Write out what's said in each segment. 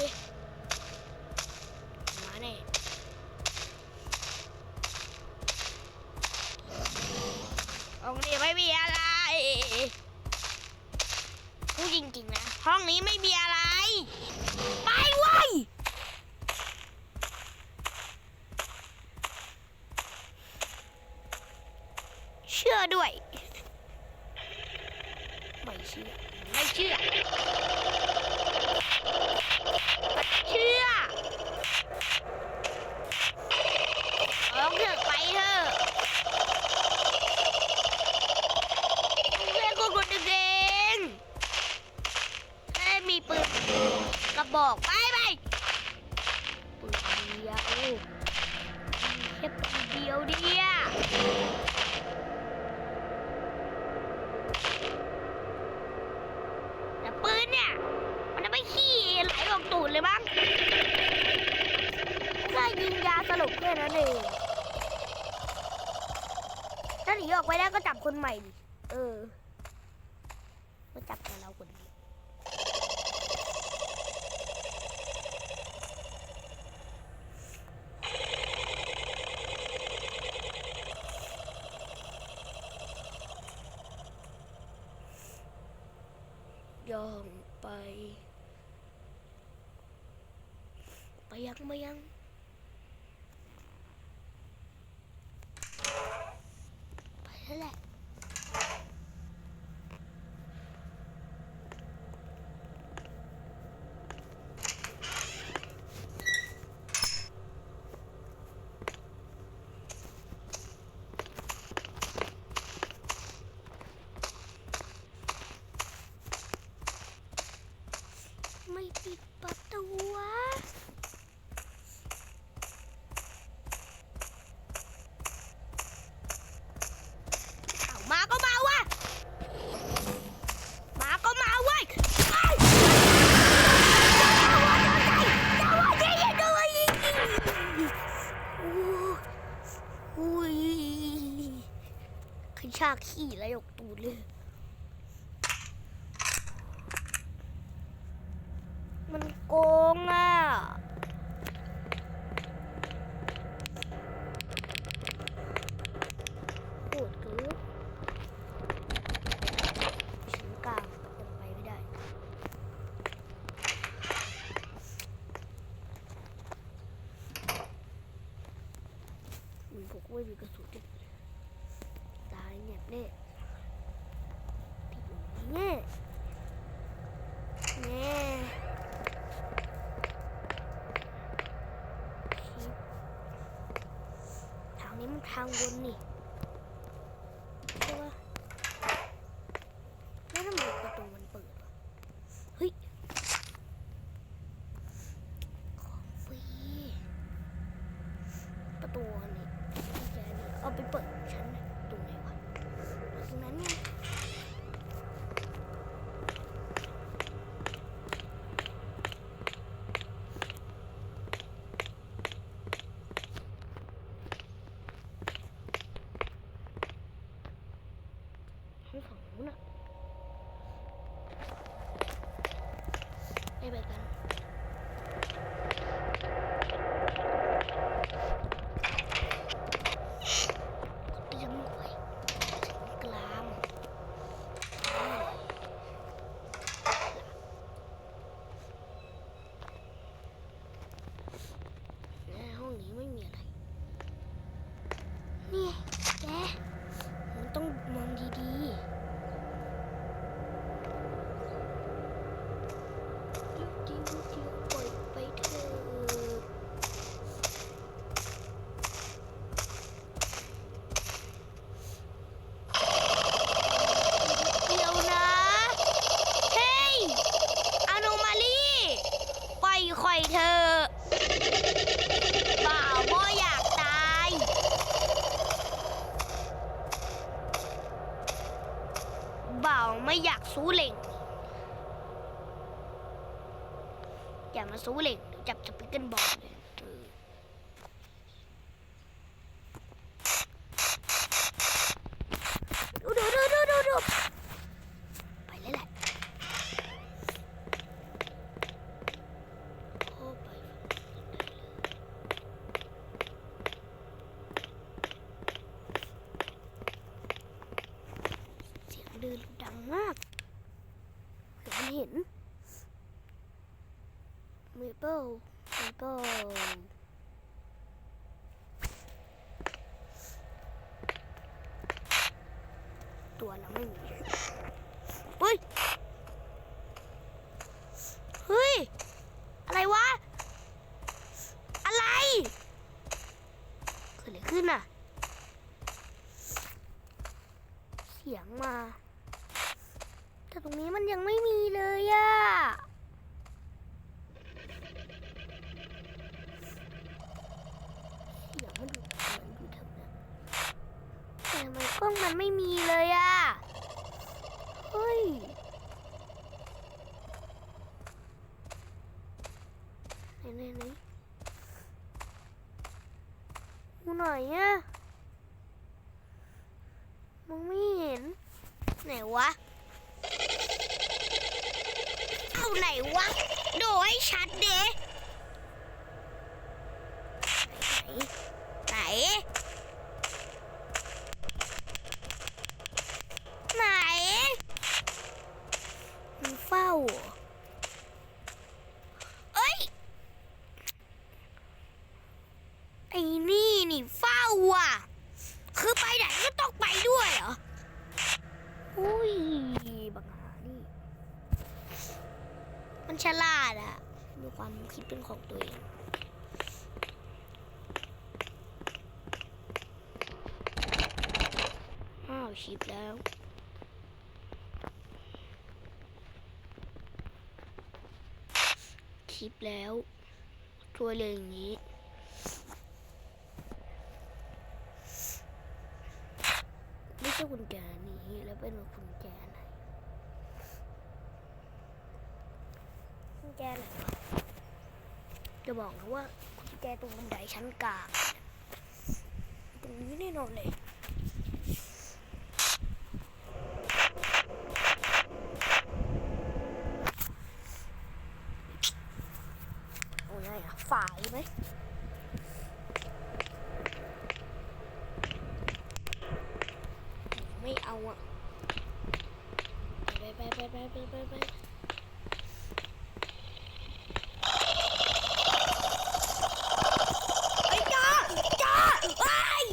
ดิ มาแน่ห้องนี้ไม่มีอะไรพูดจริงๆนะ ห้องนี้ไม่มีอะไร ไปเว้ยเชื่อด้วย ไม่เชื่อ ไม่เชื่อ เชื่อลองเถอะไปเถอะเพื่อนคนคนหนึ่งเองถ้ามีปืนกระ บอกไปไปปืนเดียวแค่ปืนเดียวเดียวแต่ปืนเนี่ย มันจะไม่ขี้ไหลออกตูดเลยมั้งแค่ยิงยาสลบแค่นั้นเองถ้าหนีออกไปได้ก็จับคนใหม่ดิ เออก็จับแต่เราคนเดียวย่องไป ไปยังไปยัง ไปแล้วแหละ ไม่ปิดประตูวะ เอามาก็มาวะมาก็มาเว้ยเอ้ยจังหวะนี้ยิงด้วยอุ้ย ขึ้นชากขี้แล้วยกตูดเลย มันโกงอะ ปวดเกือบชั้นกลางยังไปไม่ได้ มันพกไม่มีกระสุนดิตายเงียบแน่ผิดแน่แน่คลิปทางนี้มันทางวนนี่ใช่ปะแล้วทำไมประตูมันเปิดวะเฮ้ยของฟรีประตูอันนี้กุญแจนี่เอาไปเปิดชั้นไหนตรงไหนวะตรงนั้นไงห้องฝั่งนู้นอะไปไปกัน เตรียมไว้ถึงกลางในห้องนี้ไม่มีอะไร นี่แกมันต้องมองดีๆดิวดิวดิวปล่อยไปเถอะ เดี๋ยวนะ เฮ้ยอโนมาลีปล่อยข่อยเธอะบ่าวบ่อยากตาย บ่าวไม่ อยากสู้เหล็ก อย่ามาสู้เหล็กจับสปิกเกิลบอลเลยเออดูดูดูดูดูดู ไปแล้วแหละ มีเปิลมีเปิลตัวเราไม่มีเฮ้ย เฮ้ย อะไรวะ อะไร เกิดอะไรขึ้นอะ เสียงมา แต่ตรงนี้มันยังไม่มีเลยอะเสียงมันอยู่เหมือนอยู่แถวนั้นแต่ทำ ไมกล้องมันไม่มีเลยอะเฮ้ย ไหนไหนไหนดูหน่อยอะมองไม่เห็น ไหนวะ เอาไหนวะ โดให้ชัดเด้ไหน ไหน ไหนมันเฝ้าเหรอเอ้ย ไอ้นี่นี่เฝ้าอะ คือไปไหนก็ต้องไปด้วยเหรอ อุ้ยบังหานี่ มันฉลาดอะมีความคิดเป็นของตัวเองอ้าวชิปแล้วชิปแล้วช่วยเลยอย่างนี้ไม่ใช่กุญแจนี้แล้วเป็นกุญแจไหนกุญ แจไหนวะจะบอกนะว่ากุญแจตรงบันไดชั้นกลางตรงนี้แน่นอนเลยโอ้ยไงอะฝ่ายไหมไม่เอาอะ ไปไปไปไปไปไปไปไอ้จ้าจ้าไอ้ย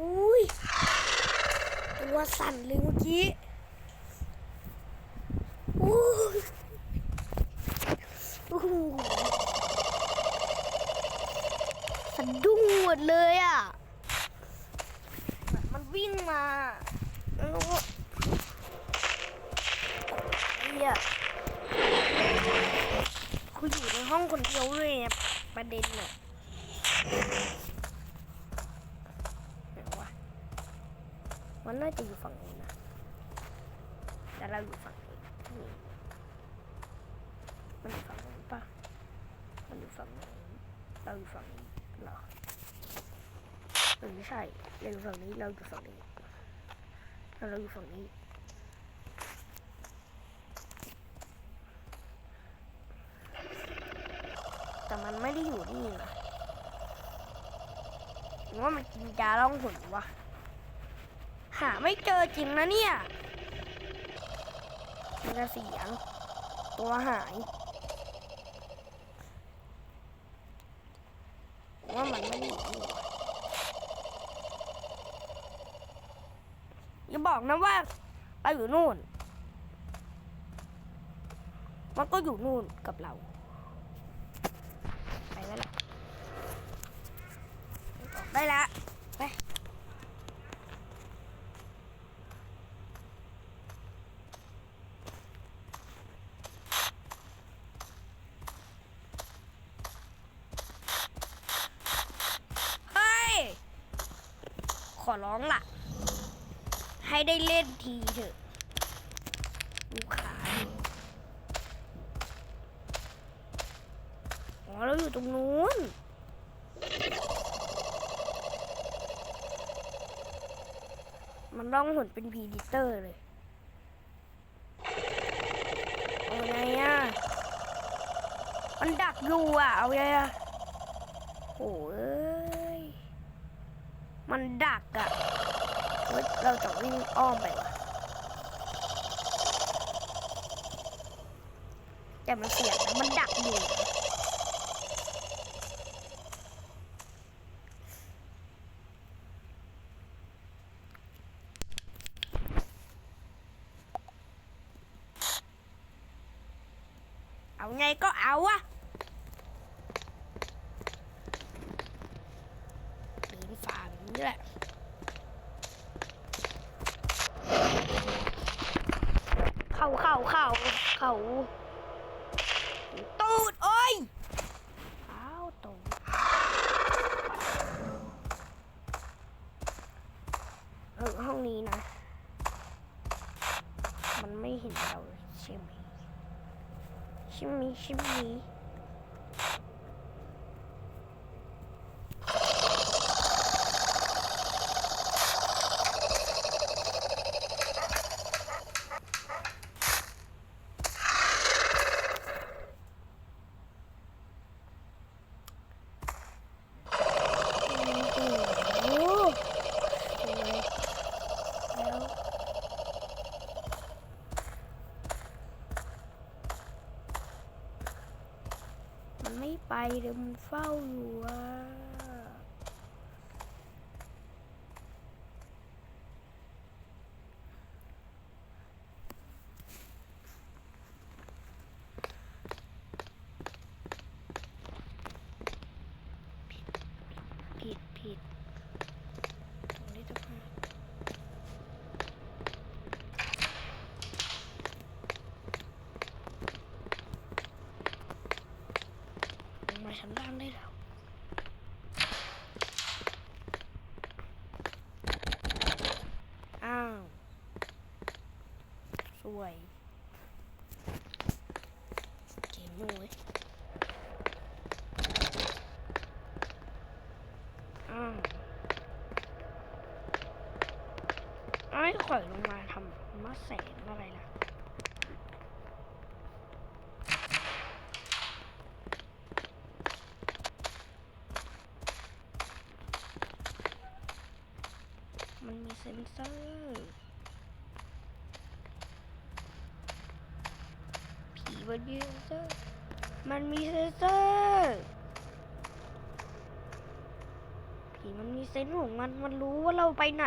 อุ้ยตัวสั่นเลยเมื่อกี้อู้ยโอ้โหสะดุ้งหมดเลยอะ มันวิ่งมาแล้วก็เฮียกูอยู่ในห้องคนเดียวเลยเนี่ยประเด็นเนี่ยไหนวะ มันน่าจะอยู่ฝั่งนี้นะ แต่เราอยู่ฝั่งนี้นี่มันอยู่ฝั่งนี้นปะมันอยู่ฝั่งนี้เราอยู่ฝั่งนี้เหรอเออไม่ใช่เราอยู่ฝั่งนี้ เราอยู่ฝั่งนี้เราอยู่ฝั่งนี้แต่มันไม่ได้อยู่นี่นะหรือว่ามันกินยาล่องหนวะ หาไม่เจอจริงนะเนี่ยมันจะเสียง ตัวหาย ว่ามันไม่หนีอย่าบอกนะว่าเราอยู่นู่น มันก็อยู่นู่นกับเรา ไปแล้วออกได้ละไป เฮ้ย ขอร้องล่ะ ให้ได้เล่นทีเถอะดูขาอ๋อเราอยู่ตรงนู้นมันร้องหนเป็นพีดิเตอร์เลยเอาไงอะ มันดักอยู่อะ เอาไงอะโอ้ย มันดักอะเราจะวิ่งอ้อมไปวะแต่มันเสียงมันดักอยู่เอาไงก็เอาอะปีนฝ่าแบบ นี้แหละเข่าเข่าเข่าเข่าตูดโอ้ยอ้าวตรงเออห้องนี้นะ มันไม่เห็นเราใช่ไหมใช่ไหมใช่ไหมโอ้โหสวยแล้ว มัน ไม่ไปเดี๋ยวมันเฝ้าอยู่อะผิดผิดตรงนี้จะพลาดลงมาชั้นล่างได้แล้ว อ้าว วยเกมโว้ยอ้าวไอ้ข่อยลงมาทำมาแสงอะไรล่ะมันมีเซ็นเซอร์ ผี มันมีเซนเซอร์ มันมีเซนเซอร์ผีมันมีเซนส์ของมัน มันรู้ว่าเราไปไหน